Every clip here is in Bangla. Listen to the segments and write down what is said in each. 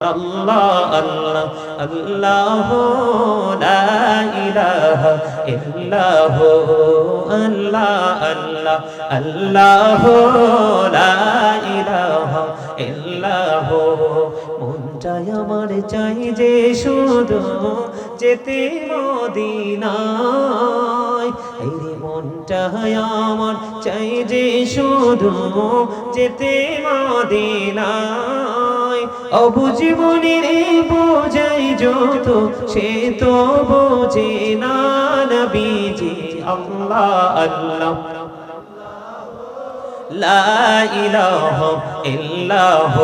আল্লাহ আল্লাহ আল্লাহ লা ইলাহা ইল্লাহ, আল্লাহ আল্লাহ আল্লাহ লা ইলাহা ইল্লাহ। মনটাই আমার চাই যে শুধু যেতে মদিনায়। এই রে মনটাই আমার চাই যে শুধু যেতে মদিনায়। অবুজীবনের বোঝাই যত, সে তো বোঝে না নবীজি আল্লাহ আল্লাহ। লা ইলাহা ইল্লাহ।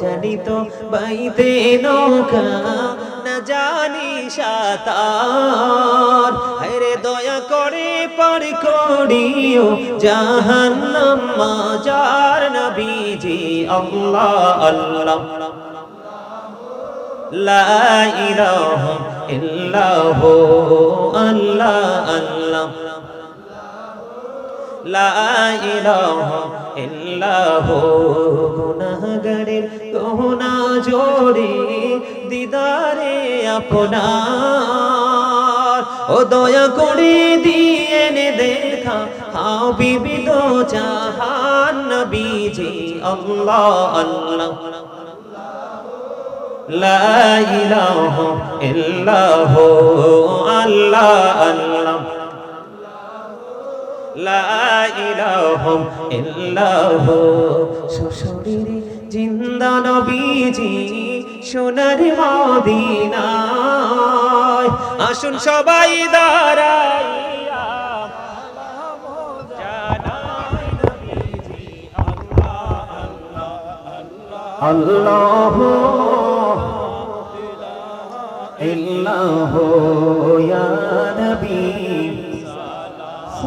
জানি তো বাইতে নৌকা, না জানি সাতার। হরে দয়া করে পার করিও জাহান্নাম মাজার নবীজি আল্লাহ আল্লাহ। লা ইলাহা ইল্লাহ, আল্লাহ আল্লাহ। গুনাহগারের গহনা জোড়ে দিদারে আপনার। ও দয়া করে দিয়ে নে দেখা, হাও বিবিদ জাহান নবীজি আল্লাহ আল্লাহ। লা ইলাহা ইল্লাহ, আল্লাহ আল্লাহ। শ্বশুরিরে জিন্দা নবীজি সোনার মদিনায়। আসুন সবাই দাঁড়াইয়া আল্লাহ ইল্লাহ ইয়া নবী।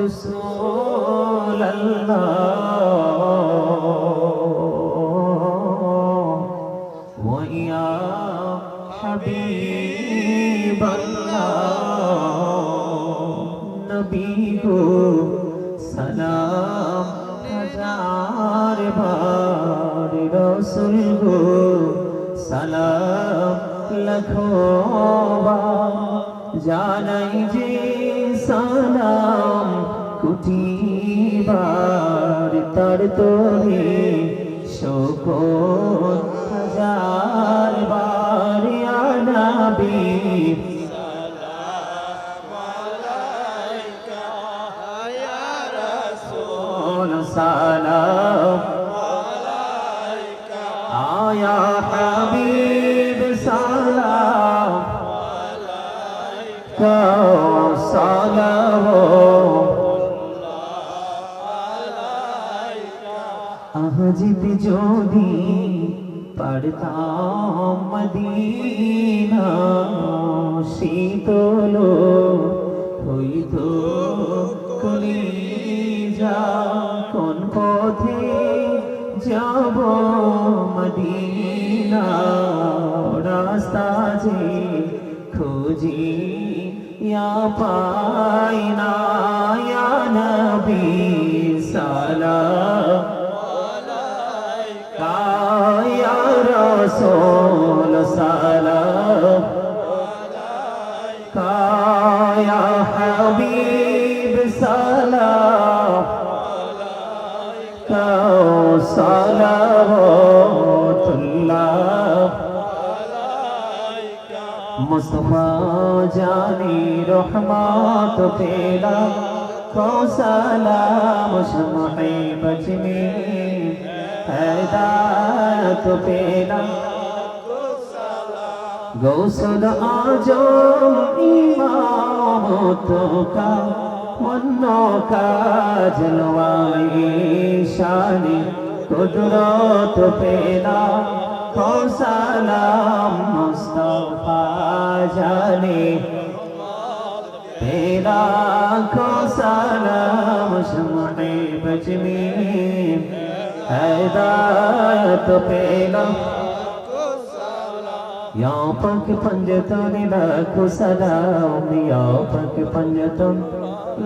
رسول الله ويا حبيب الله نبيه سلام হাজার বার রসুল গো সালাম লখো জানাই যে তার তোরে শোকর হাজার বার আনাবি সালাম আয়া হাবিব সালাম সালাম আহজিত যদি পড়তাম মদিনা, শীতল হইত কলিজা, কোন পথে যাব মদিনা? রাস্তা যে খুঁজি পাই না। صلوات اللہ مصطفیٰ جانی رحمات پیدا کو سلام شمع بجمی حیدات پیدا گوسل آجام ایمان تو کا منوں کا جلوائی شانی কুদরত পেলাম কৌশালাম মুস্তফা জানে। তেরা কৌশালাম সমে বজমি হেদায়ত পেলাম یا پاک پنجتن لاکھو سلام یا پاک پنجتن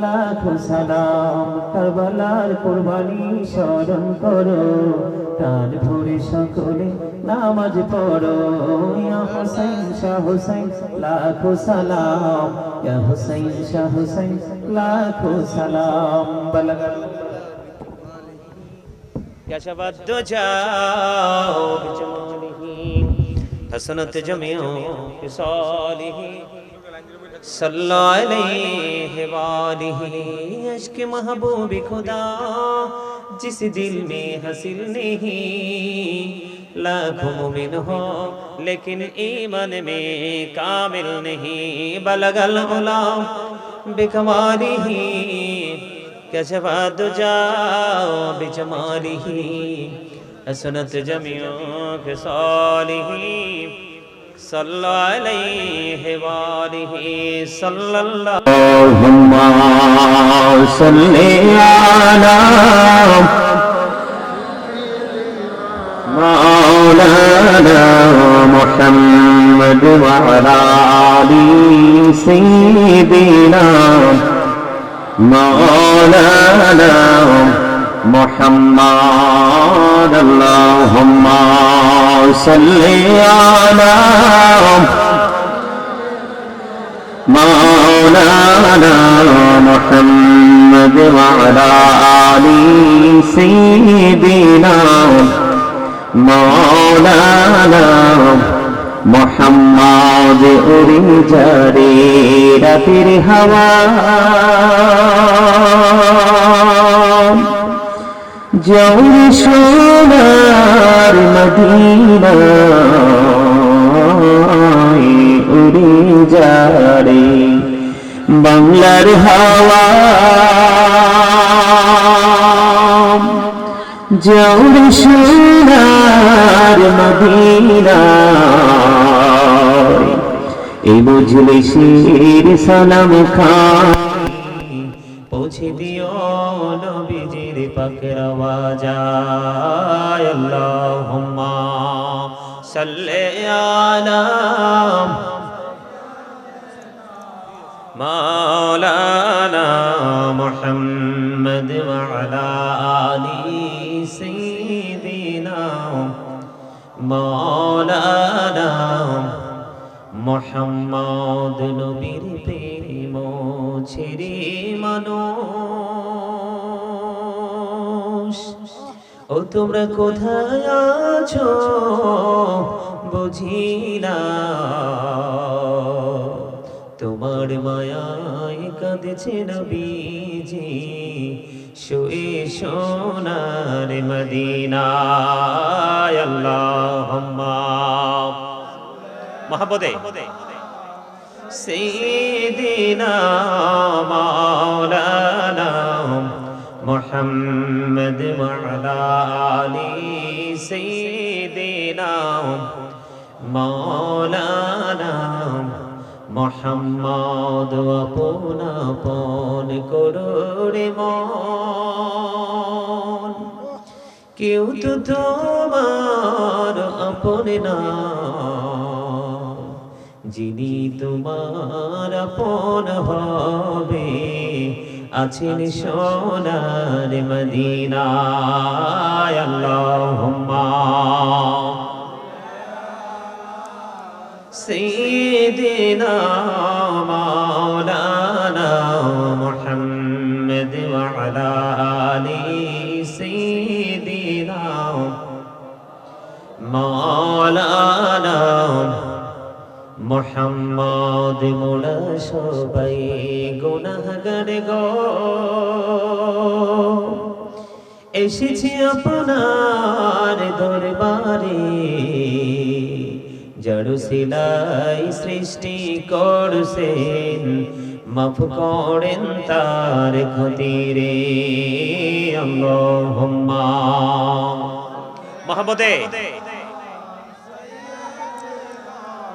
लाख सलाम कबलार कुरबानी शरण करो तान भरे सकले नामज पढ़ो या हुसैन शाह हुसैन लाख सलाम या हुसैन शाह हुसैन लाख सलाम बलग जाओ हसनत जमियो सॉलिही अश्क महबूब खुदा, जिस दिल में हसिल नहीं, लाखों मुमिन हो, लेकिन ईमान में कामिल नहीं, बलगल गुलाम बिकमारी ही कशवा दुजाओ तो बिचमारी ही असनत जमियों के साली صلى عليه وآله صلى الله اللهم صل على مولانا محمد وعلى آل سيدنا مولانا محمد اللهم صل على مولانا محمد وعلى آل سيدنا مولانا محمد أري جاري رفر هوا জৌর সোনার মদিনায় উড়ে যারে বাংলার হাওয়া জৌর সোনার মদিনায় এই বুঝলে শির সালাম খান পৌঁছে দিও নবীজির পাকের আওয়াজায় আল্লাহুম্মা সাল্লি আলা মাওলানা মুহাম্মদ ওয়া আলা আলি সাইয়্যিদিনা মাওলানা মুহাম্মদ নবীর প্রেম ছেড়ে মানুষ ও তোমরা কোথায় আছো? বুঝি না। তোমার মায়ায় কাঁদেছে নবীজি, শুয়ে সোনার মদিনায়। আল্লাহ মহাপদে। সেদিনা মাওলানা محمد وعلى آل سيدنا مولانا মোহাম্মদ আপন আপন করুরে মন কেউ তো তোমার আপন না যিনি তোমার আপন হবে আছেন সোনার মদিনায় আল্লাহুম্মা سيدنا مولانا محمد وعلى آل سيدنا مولانا মোহাম্মদ মোরা সবাই গুনাহগার গো। এসেছি আপনার দরবারে জড় সিলাই সৃষ্টি করছেন, মাফ করেন তার ক্ষতিরে আল্লাহুম্মা। মহাবদে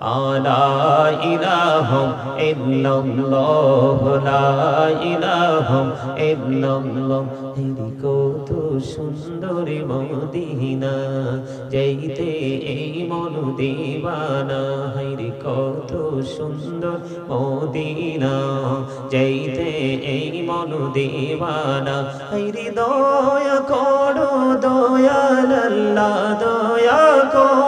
লা মদিনা, যাইতে এই মনু দিবানা হাইরে কত সুন্দর মদিনা, যাইতে এই মনু দিবানা হাইরে দয়া করো, দয়াল দয়া করো।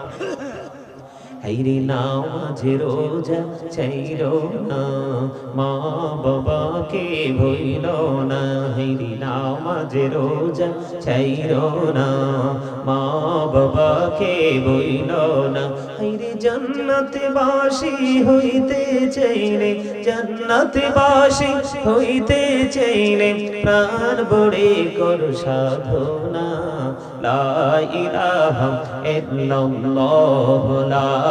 হাইরে নামাজে রোজা, চাইরো না। মা বাবাকে ভইল না হাইরে নামাজে রোজা, চাইরো না। মা বাবাকে ভইল না হাইরে জান্নাত বাসি হইতে চাইলে জান্নাত বাসি হইতে চাইলে প্রাণ বড়ে কর সাধনা। লা ইলাহা ইল্লাল্লাহ, লা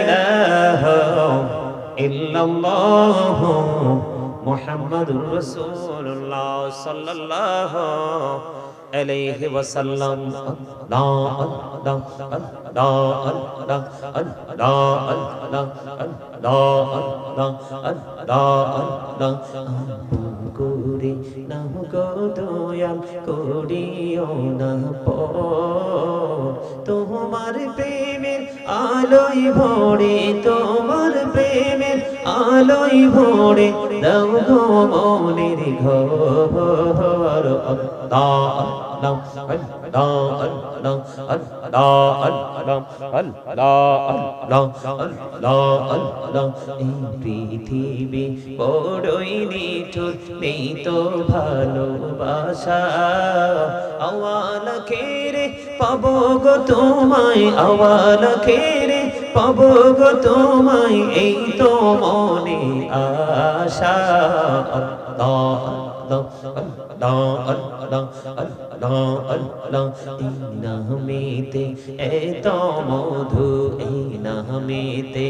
ইলাহা ইল্লাল্লাহ মুহাম্মাদুর রাসূলুল্লাহ সাল্লাল্লাহু আলাইহি ওয়াসাল্লাম। আল্লাহ আল্লাহ আল্লাহ আল্লাহ আল্লাহ আল্লাহ আল্লাহ আল্লাহ আল্লাহ আল্লাহ করি না দয়াল না তোমার প্রেম আলোই ভরে তোমার প্রেমের আলোই ভরে দাও গো মনের ঘর। আল্লাহ পৃথিবী বড়ই নিঠুর, নেই তো ভালোবাসা। আওয়ালকে পাবো গো তোমায় আওয়াল খেরে পাবো গো তোমায় এই তো মনে আশা। আল্লাহ আল্লাহ আল্লাহ আল্লাহ নামেতে এত মধু এই নামেতে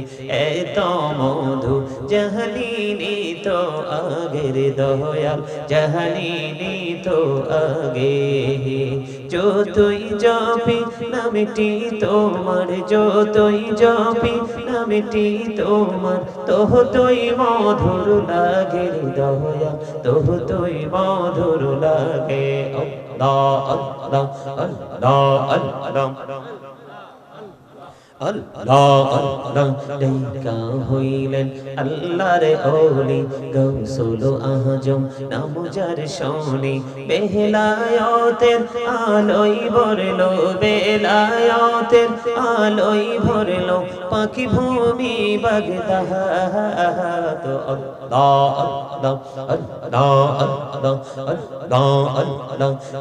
এত মধু। জাহালিনি তো আগের দয়াল, জাহালিনি তো আগে যতই যাবি নামটি তোমার, যতই যাবি নামটি তোমার। তোহ তুই মধুর লাগে দয়া তোহ তুই মধুর লাগে। আল্লাহ আল্লাহ আল্লাহ ডাইকা হইলেন আল্লাহর ওলি গৌসুল আজম নাম যার শোনে বেলায়াতের আলোই ভরলো বেলায়াতের আলোই ভরলো, পাখি ভূমি তুমি বাগদাদ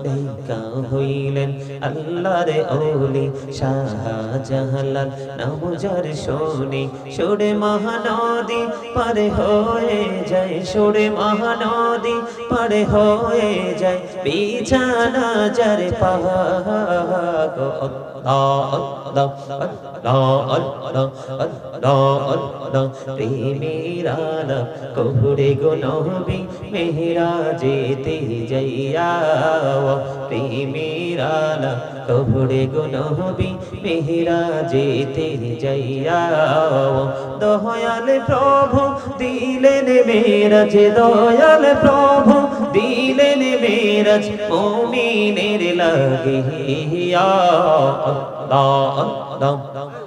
দেখা হইলেন আল্লাহর ওলি শাহজাহালাল নাম যার শোনে, সুরে মহানদী পারে হয়ে যায়, সুরে মহানদী পারে হয়ে যায়, বিছানা যার পাহা দ পাহাড় প্রেমেরালা কোহরে গো নবী মেহরা যেতে যাইয়া প্রেমেরালা কোহরে গো নবী মেহরা যেতে যাইয়া দয়াল প্রভু, দিলেন মেরাজ, দয়াল প্রভু, দিলেন মেরাজ, মুমিনের লাগিয়া আল্লাহ لا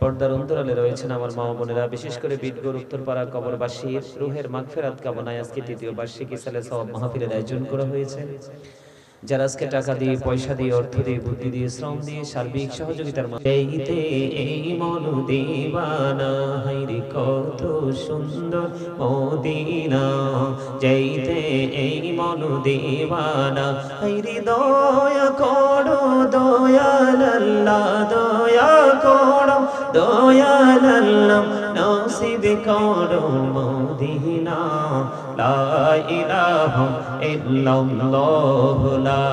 পর্দার অন্তরালে রয়েছেন আমার মা বোনেরা। বিশেষ করে বিটগোর উত্তরপাড়া কবরবাসীর রুহের মাগফেরাত কামনায় আজকে তৃতীয় বার্ষিকী সালে সব মাহফিলের আয়োজন করা হয়েছে। যারা আজকে টাকা দিয়ে, পয়সা দিয়ে, অর্থ দিয়ে, বুদ্ধি দিয়ে, শ্রম দিয়ে, সার্বিক সহযোগিতার মাধ্যমে এই মন দিবানা হাইরে কত সুন্দর মদিনা যাইতে এই মন দিবানা হাইরে দয়া করো, দয়াল আল্লাহ, দয়া করো, দয়াল আল্লাহ, নসিব করো মদিনা লা ইলাহা ইল্লাল্লাহ লা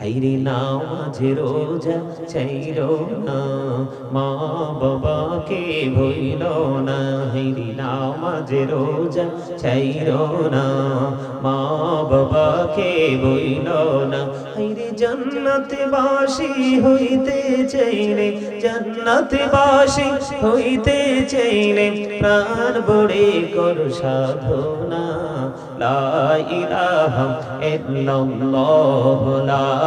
হাইরে নামাজে রোজা চাইরো না। মা বাবাকে ভইল না হাইরে নামাজে রোজা চাইরো না। মা বাবাকে ভইল না হাইরে জান্নাতে বাসি হইতে চাইলে জান্নাতে বাসি হইতে চাইলে প্রাণ বড়ে কর সাধনা। লা ইলাহা ইল্লাল্লাহ, লা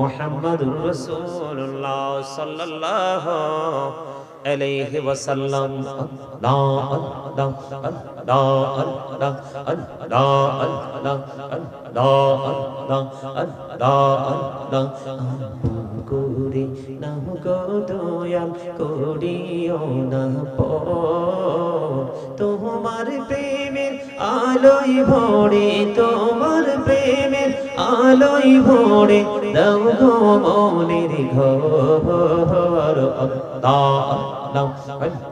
মোহাম্মদুর রাসূলুল্লাহ সাল্লাল্লাহু আলাইহি ওয়াসাল্লাম। আল্লাহ আল্লাহ আল্লাহ আল্লাহ আল্লাহ আল্লাহ আল্লাহ আল্লাহ। আল্লাহ করি না গো দয়াল করিও না পর। তোমার প্রেম আলোয় ভরে তোমার প্রেমের আলোই ভরে দাও গো মনের ঘর আল্লাহ আল্লাহ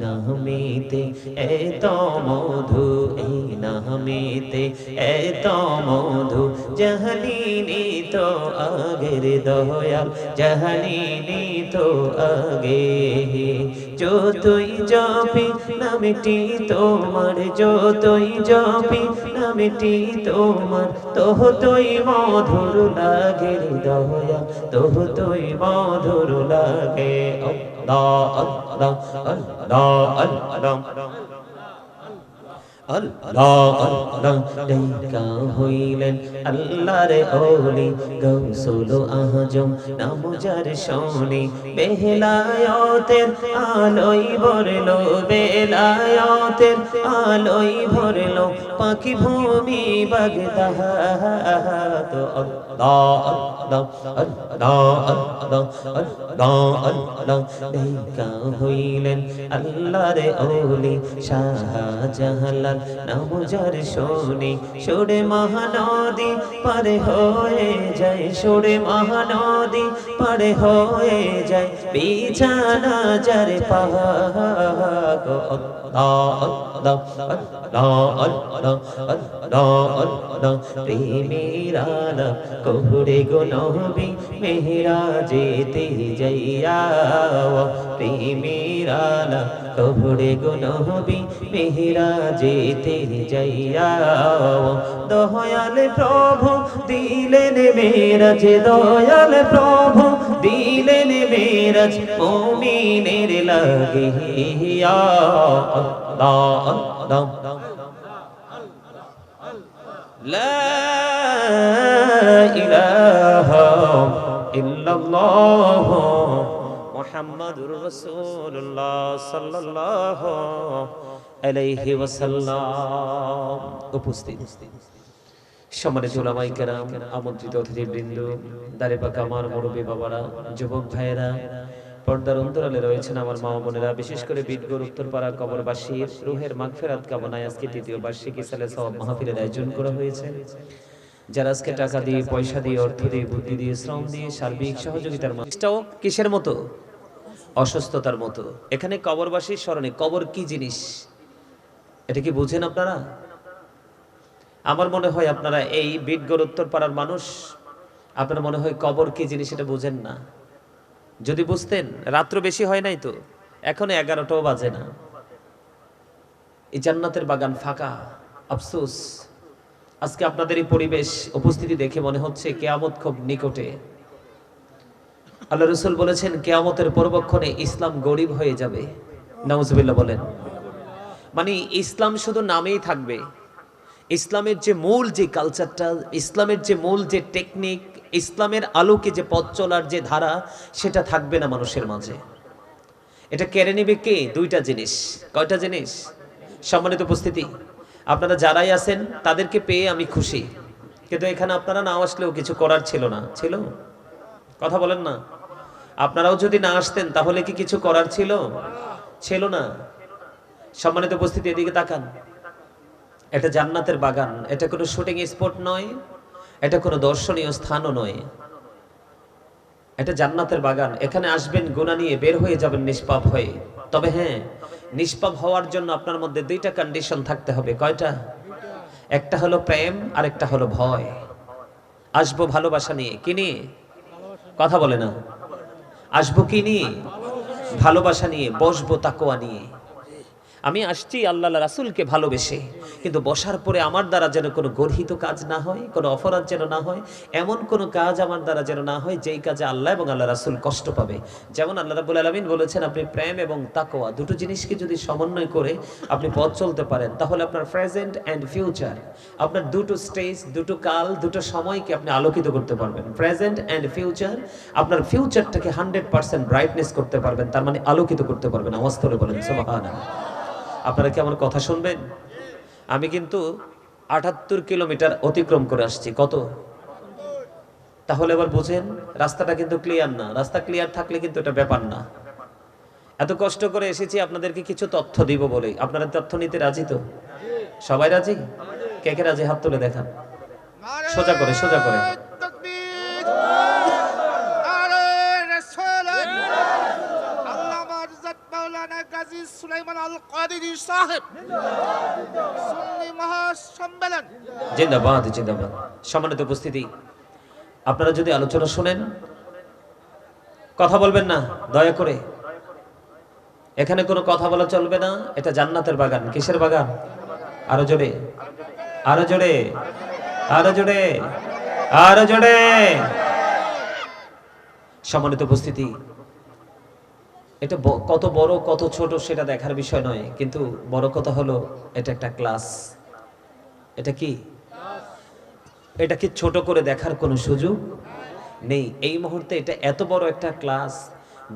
নামেতে এত মধু এই নামেতে এত মধু, জহলিনি তো আগের দয়াল। জহলিনি তো আগে যো তুই যাবি নামটি তোমার যো তুই যাবি मिटी तोमर माधुर लगे मधुर तो दया तोह तोई मधुर लागे अल्लाह अल्लाह अल्लाह अल्लाह হইলেন আল্লাহর ওলি গৌসুল আজম নাম যার শোনি বেহলায়তের আলোই ভরলো পাখি ভূমি বাগদাহ তো আল্লাহ আল্লাহ আল্লাহ আল্লাহ আল্লাহ আল্লাহ শাহজাহান নাম যার শোনে সুরে মহানদী পারে হয়ে যায় সুরে মহানদী পারে হয়ে যায়, বিছানা যার পাহাগ প্রেমেরালা কোহরে গো নহবি মেহরা যেতে যাইয়া প্রেমেরালা কোহরে গো নহবি মেহরা যেতে যাইয়া দয়াল প্রভু দিলেন মেরাজ দয়াল প্রভু দিলেন মেরাজ মুমিনের লাগে ইয়া আল্লাহ আল্লাহ। লা ইলাহা ইল্লাল্লাহ মুহাম্মাদুর রাসূলুল্লাহ সাল্লাল্লাহু আলাইহি ওয়াসাল্লাম। উপস্থিত। সম্মানিত ওলামাই কেরাম, আমন্ত্রিত অতিথিবৃন্দ, দাঁড়ে পাকা আমার মুরব্বী বাবারা, যুবক ভাইয়েরা, পর্দার অন্তরালে রয়েছেন আমার মা বোনেরা, বিশেষ করে বিদগর উত্তরপাড়া, কবরবাসীর রুহের মাগফেরাত কামনায় আজকে তৃতীয় বার্ষিকী সালে সব মাহফিলের আয়োজন করা হয়েছে। যারা আজকে টাকা দিয়ে, পয়সা দিয়ে, অর্থ দিয়ে, বুদ্ধি দিয়ে, শ্রম দিয়ে সার্বিক সহযোগিতার মাঝটাও কিসের মতো? অসুস্থতার মতো। এখানে কবরবাসীর স্মরণে কবর কি জিনিস? এটা কি বুঝেন আপনারা? আমার মনে হয় আপনারা এই বিটগড় উত্তর পাড়ার মানুষ, আপনার মনে হয় কবর কি জিনিস এটা বুঝেন না? যদি বুঝতেন, রাত্র বেশি হয় নাই তো, এখনও এগারোটাও বাজে না। এই জান্নাতের বাগান ফাঁকা, আফসোস। আজকে আপনাদের এই পরিবেশ, উপস্থিতি দেখে মনে হচ্ছে কেয়ামত খুব নিকটে। আল্লাহ রসুল বলেছেন, কেয়ামতের পরবক্ষণে ইসলাম গরিব হয়ে যাবে। নাউজুবিল্লাহ বলেন। মানে ইসলাম শুধু নামেই থাকবে ইসলামের যে মূল যে কালচারটা ইসলামের যে মূল যে টেকনিক ইসলামের আলোকে যে পথ চলার যে ধারা, সেটা থাকবে না মানুষের মাঝে। এটা কেড়ে নেবে কে? দুইটা জিনিস। কয়টা জিনিস? সম্মানিত উপস্থিতি, আপনারা যারাই আছেন, তাদেরকে পেয়ে আমি খুশি। কিন্তু এখানে আপনারা না আসলেও কিছু করার ছিল না। ছিল? কথা বলেন না। আপনারাও যদি না আসতেন, তাহলে কি কিছু করার ছিল? ছিল না। সম্মানিত উপস্থিতি, এদিকে তাকান। এটা জান্নাতের বাগান, এটা কোনো শুটিং স্পট নয়, এটা কোনো দর্শনীয় স্থানও নয়। এটা জান্নাতের বাগান, এখানে আসবেন গুণা নিয়ে বের হয়ে যাবেন নিষ্পাপ হয়ে। তবে হ্যাঁ নিষ্পাপ হওয়ার জন্য আপনার মধ্যে দুইটা কন্ডিশন থাকতে হবে। কয়টা? একটা হলো প্রেম আর একটা হলো ভয়। আসব ভালোবাসা নিয়ে। কি নিয়ে? কথা বলে না। আসব কি নিয়ে? ভালোবাসা নিয়ে, বসবো তাকোয়া নিয়ে। আমি আসছি আল্লাহ রাসুলকে ভালোবেসে। কিন্তু বসার পরে আমার দ্বারা যেন কোনো গর্হিত কাজ না হয়, কোনো অপরাধ যেন না হয়, এমন কোনো কাজ আমার দ্বারা যেন না হয়, যেই কাজে আল্লাহ এবং আল্লাহ রাসুল কষ্ট পাবে। যেমন আল্লাহ রাবুল আলমিন বলেছেন, আপনি প্রেম এবং তাকোয়া দুটো জিনিসকে যদি সমন্বয় করে আপনি পথ চলতে পারেন, তাহলে আপনার প্রেজেন্ট অ্যান্ড ফিউচার আপনার দুটো স্টেজ দুটো কাল, দুটো সময়কে আপনি আলোকিত করতে পারবেন। প্রেজেন্ট অ্যান্ড ফিউচার আপনার ফিউচারটাকে হান্ড্রেড পার্সেন্ট ব্রাইটনেস করতে পারবেন, তার মানে আলোকিত করতে পারবেন। আওয়াজ করে বলেন সোমাহানা আপনারা কি আমার কথা শুনবেন? আমি কিন্তু আটাত্তর কিলোমিটার অতিক্রম করে আসছি। কত? তাহলে এবার বুঝেন, রাস্তাটা কিন্তু ক্লিয়ার না। রাস্তা ক্লিয়ার থাকলে কিন্তু এটা ব্যাপার না। এত কষ্ট করে এসেছি, আপনাদেরকে কিছু তথ্য দিব বলে। আপনারা তথ্য নিতে রাজি তো? সবাই রাজি? কে কে রাজি? হাত তুলে দেখান। সোজা করে সোজা করে তকবীর আরে রাসূলুল্লাহ আল্লামা হযরত সুলাইমান আল সাহেব। সুন্নি মহাসম্মেলন। জিন্দাবাদ জিন্দাবাদ। সম্মানিত উপস্থিতি, আপনারা যদি আলোচনা শুনেন, কথা বলবেন না, দয়া করে। এখানে কোনো কথা বলা চলবে না, এটা জান্নাতের বাগান। কিসের বাগান? আরও জোরে। আরও জোরে। আরও জোরে। আরও জোরে। সম্মানিত উপস্থিতি এটা কত বড়, কত ছোট সেটা দেখার বিষয় নয়, কিন্তু বড় কথা হলো এটা একটা ক্লাস। এটা কি? এটাকে ছোট করে দেখার কোনো সুযোগ? নেই। এই মুহূর্তে এটা এত বড় একটা ক্লাস,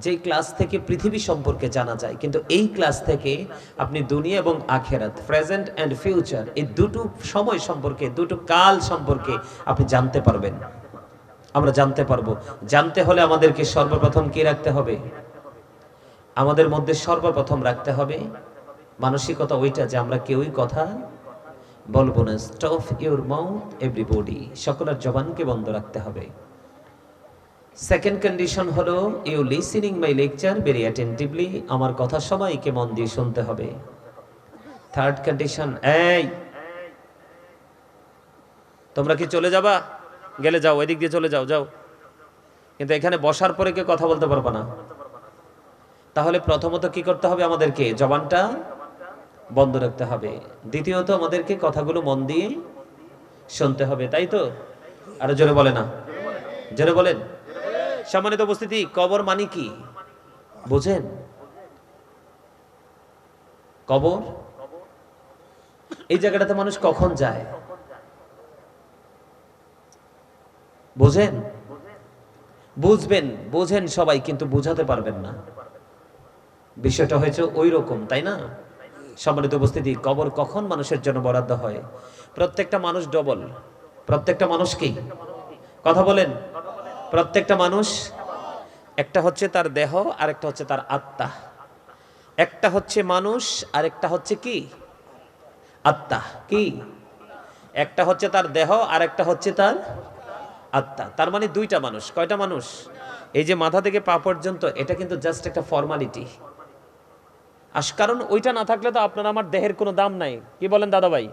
যেই ক্লাস থেকে পৃথিবী সম্পর্কে জানা যায়, কিন্তু এই ক্লাস থেকে আপনি দুনিয়া এবং আখেরাত, প্রেজেন্ট অ্যান্ড ফিউচার, এই দুটো সময় সম্পর্কে, দুটো কাল সম্পর্কে আপনি জানতে পারবেন। আমরা জানতে পারব। জানতে হলে আমাদেরকে সর্বপ্রথম কি রাখতে হবে? আমাদের মধ্যে সর্বপ্রথম রাখতে হবে মানসিকতা ওইটা যে আমরা কেউই কথা বলব না। স্টফ ইউর মাউথ এভরিবডি সকলের জবানকে বন্ধ রাখতে হবে। সেকেন্ড কন্ডিশন হলো you listening my lecture very attentively আমার কথা সবাইকে মন দিয়ে শুনতে হবে। থার্ড কন্ডিশন এই, তোমরা কি চলে যাবা? গেলে যাও এদিক দিয়ে চলে যাও যাও। কিন্তু এখানে বসার পরে কেউ কথা বলতে পারবে না। তাহলে প্রথমত কি করতে হবে আমাদেরকে? জবানটা বন্ধ রাখতে হবে। দ্বিতীয়ত আমাদেরকে কথাগুলো মন দিয়ে শুনতে হবে, তাই তো? আরও জোরে বলে না। জোরে বলেন। সম্মানিত উপস্থিতি, কবর মানে কি? বুঝেন? কবর? এই জায়গাটাতে মানুষ কখন যায়? বুঝেন? বুঝবেন, বুঝেন সবাই, কিন্তু বুঝাতে পারবেন না। বিষয়টা হয়েছে ওই রকম তাই না? সম্মানিত উপস্থিতি, কবর কখন মানুষের জন্য বরাদ্দ হয়? প্রত্যেকটা মানুষ ডবল, প্রত্যেকটা মানুষ কি? কথা বলেন। প্রত্যেকটা মানুষ, একটা হচ্ছে তার দেহ আর একটা হচ্ছে তার আত্মা। একটা হচ্ছে মানুষ আর একটা হচ্ছে কি? আত্মা, কি? একটা হচ্ছে তার দেহ আর একটা হচ্ছে তার আত্মা। তার মানে দুইটা মানুষ, কয়টা মানুষ? এই যে মাথা থেকে পা পর্যন্ত, এটা কিন্তু জাস্ট একটা ফর্মালিটি আস, কারণ ওইটা না থাকলে তো আপনার আমার দেহের কোনো দাম নাই। কি বলেন দাদা ভাই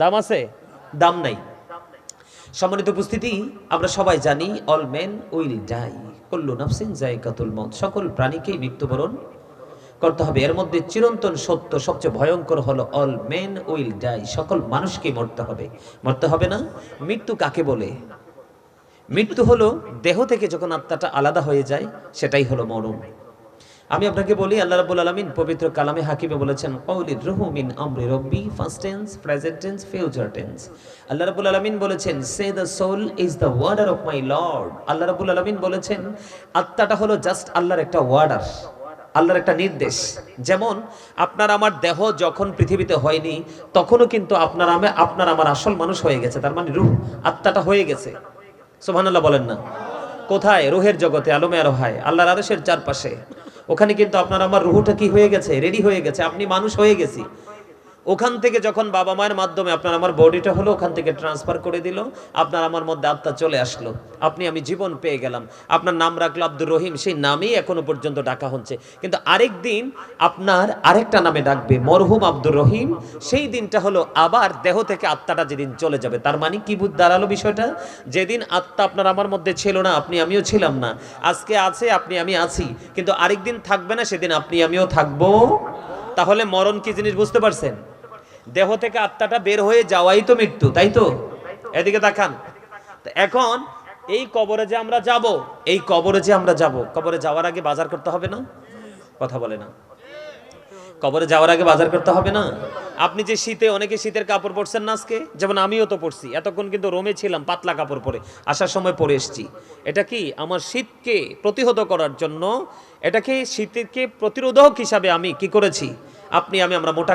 দাম আছে? দাম নাই। সম্মানিত উপস্থিতি, আমরা সবাই জানি, অল মেন উইল ডাই কল্লু নাফসিন জায়গাতুল মত সকল প্রাণীকেই মৃত্যুবরণ করতে হবে। এর মধ্যে চিরন্তন সত্য, সবচেয়ে ভয়ঙ্কর হলো, অল মেন উইল ডাই সকল মানুষকেই মরতে হবে। মরতে হবে না। মৃত্যু কাকে বলে? মৃত্যু হলো দেহ থেকে যখন আত্মাটা আলাদা হয়ে যায়, সেটাই হলো মরণ। আমি আপনাকে বলি, আল্লাহ রাব্বুল আলামিন পবিত্র কালামে হাকিমে বলেছেন কওলির রুহু মিন আমরি রব্বি first tense present tense future tense আল্লাহ রাব্বুল আলামিন বলেছেন সে the soul is the warder of my lord আল্লাহ রাব্বুল আলামিন বলেছেন, আত্মাটা হলো জাস্ট আল্লাহর একটা ওয়ার্ডার আল্লাহর একটা নির্দেশ। যেমন, আপনার আমার দেহ যখন পৃথিবীতে হয়নি, তখনও কিন্তু আপনার আমি, আপনার আমার আসল মানুষ হয়ে গেছে, তার মানে রুহ, আত্মাটা হয়ে গেছে। সুবহানাল্লাহ বলেন না। কোথায়? রুহের জগতে, আলমে আরোহায়, আল্লাহর আদেশের চারপাশে। ওখানে কিন্তু আপনার আমার রুহটা কি হয়ে গেছে? রেডি হয়ে গেছে। আপনি মানুষ হয়ে গেছি। ওখান থেকে যখন বাবা মায়ের মাধ্যমে আপনার আমার বডিটা হলো, ওখান থেকে ট্রান্সফার করে দিল, আপনার আমার মধ্যে আত্মা চলে আসলো। আপনি আমি জীবন পেয়ে গেলাম। আপনার নাম রাখল আব্দুর রহিম, সেই নামেই এখনও পর্যন্ত ডাকা হচ্ছে। কিন্তু আরেক দিন আপনার আরেকটা নামে ডাকবে, মরহুম আব্দুর রহিম। সেই দিনটা হলো আবার দেহ থেকে আত্মাটা যেদিন চলে যাবে, তার মানে কি বুধ দাঁড়াল বিষয়টা? যেদিন আত্মা আপনার আমার মধ্যে ছিল না, আপনি আমিও ছিলাম না। আজকে আছে, আপনি আমি আছি, কিন্তু আরেক দিন থাকবে না, সেদিন আপনি আমিও থাকব। তাহলে মরণ কি জিনিস বুঝতে পারছেন? দেহ থেকে আত্মাটা বের হয়ে যাওয়াই তো মৃত্যু, তাই তো? এদিকে দেখান। এখন এই কবরে যে আমরা যাব, এই কবরে যে আমরা যাব, কবরে যাওয়ার আগে বাজার করতে হবে না? কথা বলে না। কবরে যাওয়ার আগে বাজার করতে হবে না? আপনি যে শীতে, অনেকে শীতের কাপড় পরছেন না আজকে? যেমন আমিও তো পরছি। এতক্ষণ কিন্তু রোমে ছিলাম, পাতলা কাপড় পরে। আসার সময় পরে এসছি। এটা কি আমার শীতকে প্রতিহত করার জন্য? এটাকে শীতকে প্রতিরোধক হিসাবে আমি কি করেছি? আপনি, আমি, আমরা মোটা